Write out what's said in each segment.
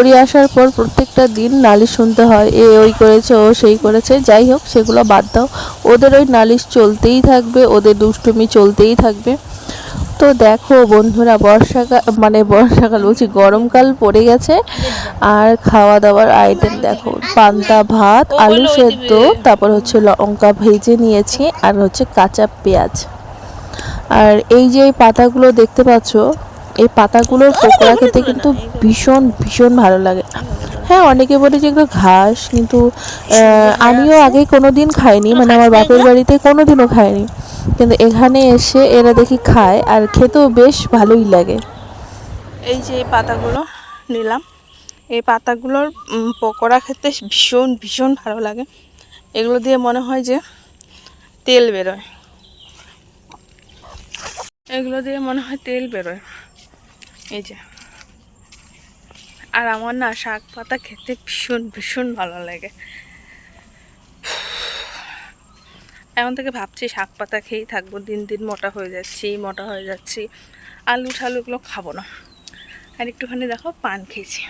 পড়িয়ে আসার পর প্রত্যেকটা দিন নালিশ শুনতে হয়। এ ওই করেছে, ও সেই করেছে। যাই হোক, সেগুলো বাদ দাও। ওদের ওই নালিশ চলতেই থাকবে, ওদের দুষ্টুমি চলতেই থাকবে। তো দেখো বন্ধুরা, বর্ষাকাল মানে বর্ষাকাল বলছি, গরমকাল পড়ে গেছে। আর খাওয়া দাওয়ার আইটেম দেখো, পান্তা, ভাত, আলু সেদ্ধ, তারপর হচ্ছে লঙ্কা ভেজে নিয়েছি, আর হচ্ছে কাঁচা পেঁয়াজ। আর এই যে পাতাগুলো দেখতে পাচ্ছ এই পাতাগুলোর পকোড়া খেতে কিন্তু ভীষণ ভীষণ ভালো লাগে। হ্যাঁ অনেকে বলে যে এগুলো ঘাস কিন্তু আমিও আগে কোনো দিন খাইনি মানে আমার বাপের বাড়িতে কোনো দিনও খাইনি। কিন্তু এখানে এসে এরা দেখি খায় আর খেতেও বেশ ভালোই লাগে। এই যে এই পাতাগুলো নিলাম। এই পাতাগুলোর পকোড়া খেতে ভীষণ ভীষণ ভালো লাগে। এগুলো দিয়ে মনে হয় যে তেল বেরোয়। এগুলো দিয়ে মনে হয় তেল বেরোয়। এই যে। আর আমার না শাক পাতা খেতে ভীষণ ভীষণ ভালো লাগে। এখন থেকে ভাবছি শাক পাতা খেয়েই থাকব। দিন দিন মোটা হয়ে যাচ্ছি, মোটা হয়ে যাচ্ছি। আলু ঠালুগুলো খাব না। আর একটুখানি দেখো, পান খেয়েছি।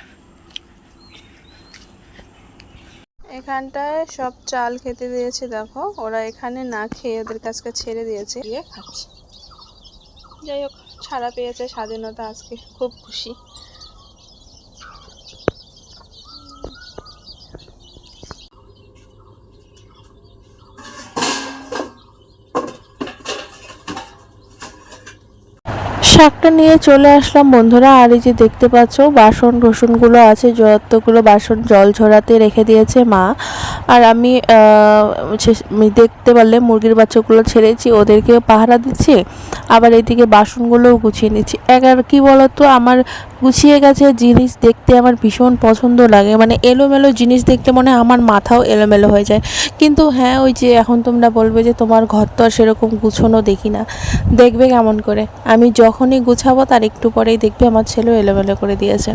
এখানটায় সব চাল খেতে দিয়েছে, দেখো। ওরা এখানে না খেয়ে ওদের কাছকে ছেড়ে দিয়েছে। দিয়ে খাচ্ছে। যাই হোক। ছাড়া পেয়েছে স্বাধীনতা আজকে। খুব খুশি। শাকটা নিয়ে চলে আসলাম বন্ধুরা। আর এই যে দেখতে পাচ্ছ, বাসন রসুনগুলো আছে, যতগুলো বাসন জল ঝরাতে রেখে দিয়েছে মা। আর আমি দেখতে পারলে মুরগির বাচ্চাগুলো ছেড়েছি, ওদেরকে পাহারা দিচ্ছি, আবার এদিকে বাসনগুলোও গুছিয়ে নিচ্ছি। এক আর কি বলতো, আমার গুছিয়ে গেছে জিনিস দেখতে আমার ভীষণ পছন্দ লাগে। মানে এলোমেলো জিনিস দেখতে মনে আমার মাথাও এলোমেলো হয়ে যায়। কিন্তু হ্যাঁ ওই যে এখন তোমরা বলবে যে তোমার ঘর তো আর সেরকম গুছোনো দেখি না। দেখবে কেমন করে। আমি যখনই গুছাবো, তার একটু পরেই দেখবে, আমার ছেলেও এলোমেলো করে দিয়েছে।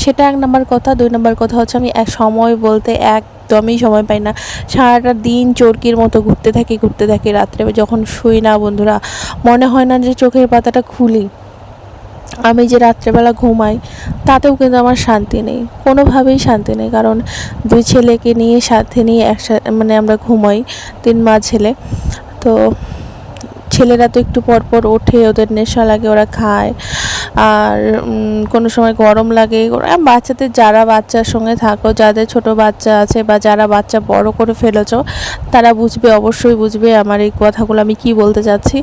সেটা এক নম্বর কথা, দুই নম্বর কথা হচ্ছে আমি এক সময় বলতে এক একদমই সময় পাই না। সারাটা দিন চরকির মতো ঘুরতে থাকি ঘুরতে থাকি রাত্রে। যখন শুই না বন্ধুরা, মনে হয় না যে চোখের পাতাটা খুলি। আমি যে রাত্রেবেলা ঘুমাই, তাতেও কিন্তু আমার শান্তি নেই। কোনোভাবেই শান্তি নেই, কারণ দুই ছেলেকে নিয়ে, সাথে নিয়ে একসাথে মানে আমরা ঘুমাই, তিন মা ছেলে। তো ছেলেরা তো একটু পর পর ওঠে, ওদের নেশা লাগে, ওরা খায়। আর কোনো সময় গরম লাগে। বাচ্চাদের, যারা বাচ্চার সঙ্গে থাকো, যাদের ছোট বাচ্চা আছে বা যারা বাচ্চা বড় করে ফেলেছ, তারা বুঝবে, অবশ্যই বুঝবে আমার এই কথাগুলো আমি কি বলতে চাচ্ছি।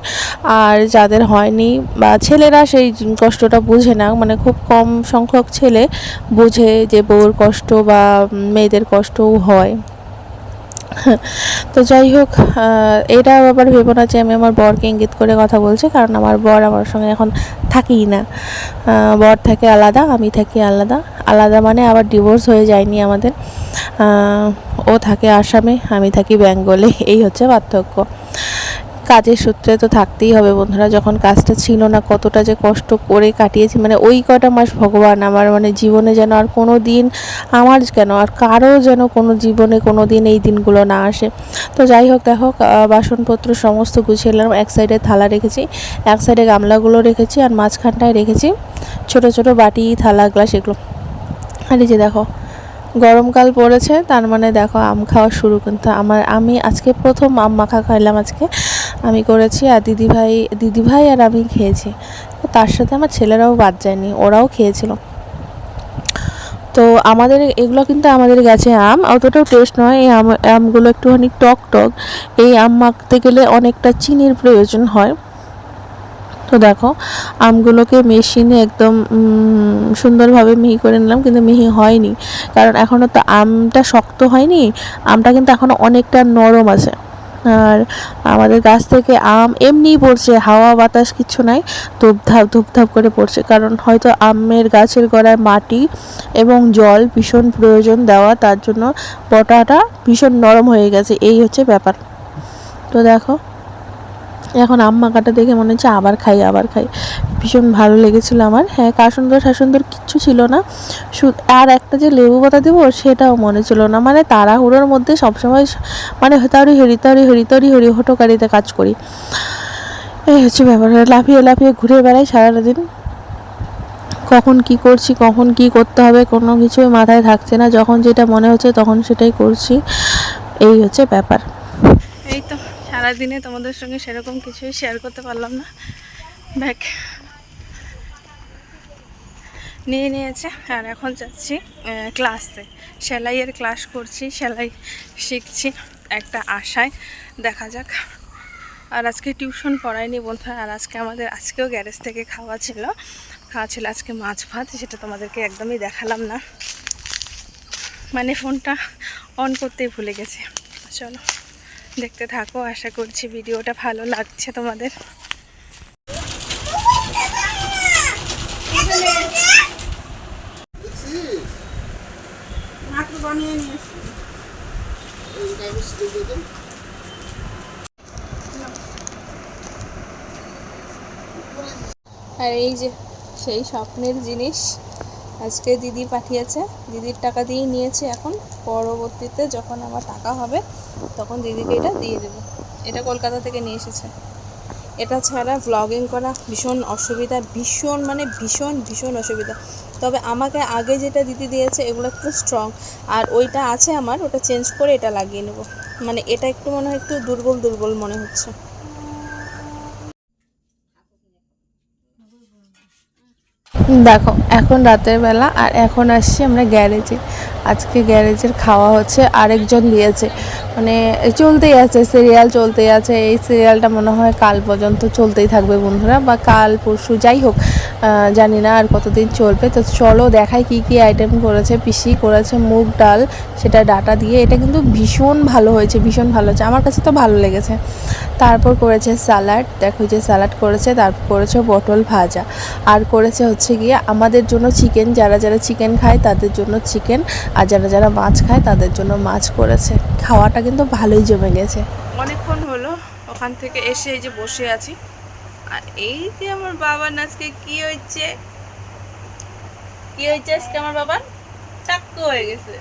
আর যাদের হয়নি বা ছেলেরা সেই কষ্টটা বুঝে না মানে খুব কম সংখ্যক ছেলে বুঝে যে বউর কষ্ট বা মেয়েদের কষ্টও হয়। তো যাই হোক এটা আবার ভেবো না যে আমি আমার বরকে ইঙ্গিত করে কথা বলছি, কারণ আমার বর আমার সঙ্গে এখন থাকেই না। বর থাকে আলাদা, আমি থাকি আলাদা। আলাদা মানে আবার ডিভোর্স হয়ে যায়নি আমাদের। ও থাকে আসামে, আমি থাকি বেঙ্গলে, এই হচ্ছে পার্থক্য। কাজের সূত্রে তো থাকতেই হবে বন্ধুরা, যখন কাজটা ছিল না কতটা যে কষ্ট করে কাটিয়েছি মানে ওই কটা মাস ভগবান আমার মানে জীবনে যেন আর কোনো দিন আমার কেন আর কারও যেন কোনো জীবনে কোনো দিন এই দিনগুলো না আসে। তো যাই হোক, দেখো বাসনপত্র সমস্ত গুছিয়ে নিলাম, এক সাইডে থালা রেখেছি, এক সাইডে গামলাগুলো রেখেছি আর মাঝখানটায় রেখেছি ছোট ছোট বাটি, থালা, গ্লাস এগুলো। আর যে দেখো, গরমকাল পড়েছে, তার মানে দেখো আম খাওয়া শুরু, কিন্তু আমার, আমি আজকে প্রথম আম মাখা খাইলাম আজকে। আমি করেছি আর দিদিভাই দিদিভাই আর আমি খেয়েছি। তার সাথে আমার ছেলেরাও বাদ যায়নি, ওরাও খেয়েছিল। তো আমাদের এগুলো কিন্তু আমাদের গাছে আম, অতটাও টেস্ট নয়। এই আম, আমগুলো একটুখানি টক টক। এই আম মাখতে গেলে অনেকটা চিনির প্রয়োজন হয়। তো দেখো, আমগুলোকে মেশিনে একদম সুন্দরভাবে মিহি করে নিলাম, কিন্তু মিহি হয়নি। কারণ এখনও তো আমটা শক্ত হয়নি, আমটা কিন্তু এখনও অনেকটা নরম আছে। আর আমাদের গাছ থেকে আম এমনিই পড়ছে, হাওয়া বাতাস কিছু নাই, ধূপধাপ ধূপধাপ করে পড়ছে। কারণ হয়তো আমের গাছের গড়ায় মাটি এবং জল ভীষণ প্রয়োজন দেওয়া, তার জন্য পটাটা ভীষণ নরম হয়ে গেছে। এই হচ্ছে ব্যাপার। তো দেখো, এখন আম্মা কাটা দেখে মনে হচ্ছে আবার খাই আবার খাই। ভীষণ ভালো লেগেছিলো আমার। হ্যাঁ কাসুন্দর শাসুন্দর কিচ্ছু ছিল না। আর একটা যে লেবু পাতা দেবো, সেটাও মনে ছিল না। মানে তাড়াহুড়োর মধ্যে সবসময় মানে হতারি হরিতারি হরিতারি হরি হটোকারিতে কাজ করি। এই হচ্ছে ব্যাপার। লাফিয়ে লাফিয়ে ঘুরে বেড়াই সারাদিন। কখন কি করছি, কখন কি করতে হবে, কোনো কিছুই মাথায় থাকছে না। যখন যেটা মনে হচ্ছে তখন সেটাই করছি। এই হচ্ছে ব্যাপার। এই তো, সারাদিনে তোমাদের সঙ্গে সেরকম কিছুই শেয়ার করতে পারলাম না। ব্যাগ নিয়ে নিয়েছে আর এখন যাচ্ছি ক্লাসে সেলাইয়ের ক্লাস করছি, সেলাই শিখছি একটা আশায়। দেখা যাক। আর আজকে টিউশন পড়ায়নি বন্ধুরা আর আজকে আমাদের, আজকেও গ্যারেজ থেকে খাওয়া ছিল। খাওয়া ছিল আজকে মাছ ভাত, সেটা তোমাদেরকে একদমই দেখালাম না। মানে ফোনটা অন করতেই ভুলে গেছে। চলো, দেখতে থাকো, আশা করছি ভিডিওটা ভালো লাগছে তোমাদের। আর এই যে সেই স্বপ্নের জিনিস আজকে দিদি পাঠিয়েছে। দিদির টাকা দিয়েই নিয়েছে এখন। পরবর্তীতে যখন আমার টাকা হবে, তখন দিদিকে এটা দিয়ে দেবো। এটা কলকাতা থেকে নিয়ে এসেছে। এটা ছাড়া ব্লগিং করা ভীষণ অসুবিধা, ভীষণ মানে ভীষণ ভীষণ অসুবিধা। তবে আমাকে আগে যেটা দিদি দিয়েছে, এগুলো একটু স্ট্রং আর ওইটা আছে আমার, ওটা চেঞ্জ করে এটা লাগিয়ে নেব। মানে এটা একটু মনে হয় একটু দুর্বল দুর্বল মনে হচ্ছে। দেখো, এখন রাতের বেলা আর এখন আসছি আমরা গ্যারেজে। আজকে গ্যারেজের খাওয়া হচ্ছে আরেকজন দিয়েছে। মানে চলতেই আছে সিরিয়াল চলতেই আছে। এই সিরিয়ালটা মনে হয় কাল পর্যন্ত চলতেই থাকবে বন্ধুরা, বা কাল পরশু, যাই হোক জানি না আর কতদিন চলবে। তো চলো দেখাই কি কি আইটেম করেছে, পিসি করেছে মুগ ডাল, সেটা ডাটা দিয়ে। এটা কিন্তু ভীষণ ভালো হয়েছে, ভীষণ ভালো হয়েছে। আমার কাছে তো ভালো লেগেছে। তারপর করেছে স্যালাড দেখো যে স্যালাড করেছে, তারপর করেছে পটল ভাজা। আর করেছে হচ্ছে গিয়ে আমাদের জন্য চিকেন যারা যারা চিকেন খায় তাদের জন্য চিকেন আর যারা যারা মাছ খায় তাদের জন্য মাছ করেছে। খাওয়াটা কিন্তু ভালোই জমে গেছে। অনেকক্ষণ হলো ওখান থেকে এসে এই যে বসে আছি। আর এই যে আমার বাবার আজকে কি হয়েছে? কি হয়েছে আজকে আমার বাবার? চাক্কু হয়ে গেছে।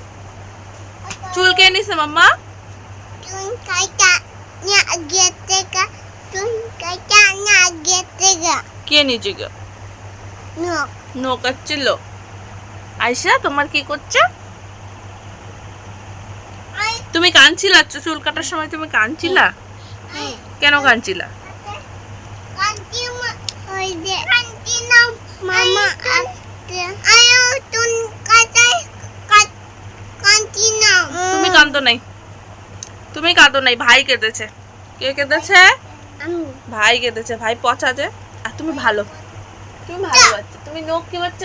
চুল কে নিছে মাম্মা. কে নিচে গো. নৌকাচ্ছিল। আয়সা তোমার কি করছে? তুমি কাঁদছিলা? চুল কাটার সময় তুমি কাঁদছিলা? কেন কাঁদছিলা. তুমি কাঁদো নাই। তুমি কাঁদো নাই। ভাই কেঁদেছে। কে কেঁদেছে? ভাই কেঁদেছে। ভাই পচা যে। আর তুমি ভালো। তুমি ভালো বাচ্চা। তুমি নখ কি বাচ্চা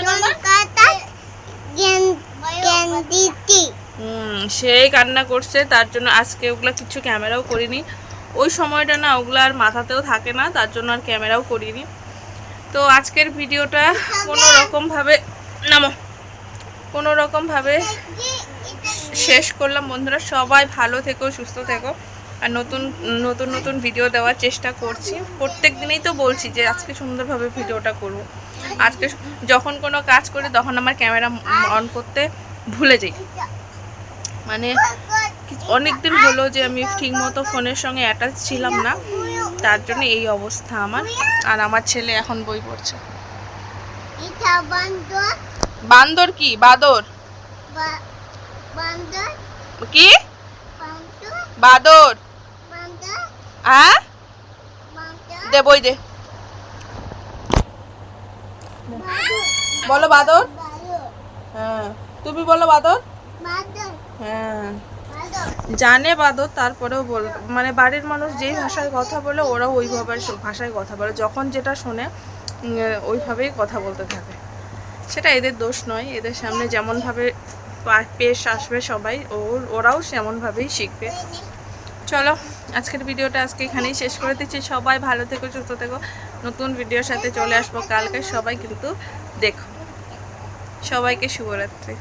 হুম সেই কান্না করছে তার জন্য আজকে ওগুলা কিছু ক্যামেরাও করিনি। ওই সময়টা না ওগুলো আর মাথাতেও থাকে না তার জন্য আর ক্যামেরাও করিনি। তো আজকের ভিডিওটা কোনো রকমভাবে নামো। কোনো রকমভাবে শেষ করলাম। বন্ধুরা সবাই ভালো থেকো সুস্থ থেকো। আর নতুন নতুন নতুন ভিডিও দেওয়ার চেষ্টা করছি প্রত্যেক দিনেই তো বলছি যে আজকে সুন্দরভাবে ভিডিওটা করব আজকে যখন কোনো কাজ করি তখন আমার ক্যামেরা অন করতে ভুলে যাই মানে অনেক দিন হলো যে আমি ঠিক মতো ফোনের সঙ্গে অ্যাটাচ ছিলাম না তার জন্য এই অবস্থা আমার আর আমার ছেলে এখন বই পড়ছে. বান্দর কি বাদর. কি. বাদর. হ্যাঁ. দে বই দে। বলো বাদর. হ্যাঁ। তুমি বলো বাদর। হ্যাঁ। জানে বাদর তারপরেও বল মানে বাড়ির মানুষ যেই ভাষায় কথা বলে ওরাও ওইভাবে ভাষায় কথা বলে। যখন যেটা শোনে ওইভাবেই কথা বলতে থাকে। সেটা এদের দোষ নয়। এদের সামনে যেমনভাবে পেশ আসবে সবাই ও ওরাও সেমনভাবেই শিখবে। চলো, আজকের ভিডিওটা আজকে এখানেই শেষ করে দিচ্ছি। সবাই ভালো থেকো, সুস্থ থেকো। নতুন ভিডিওর সাথে চলে আসব কালকে। সবাই কিন্তু দেখো। সবাইকে শুভরাত্রি।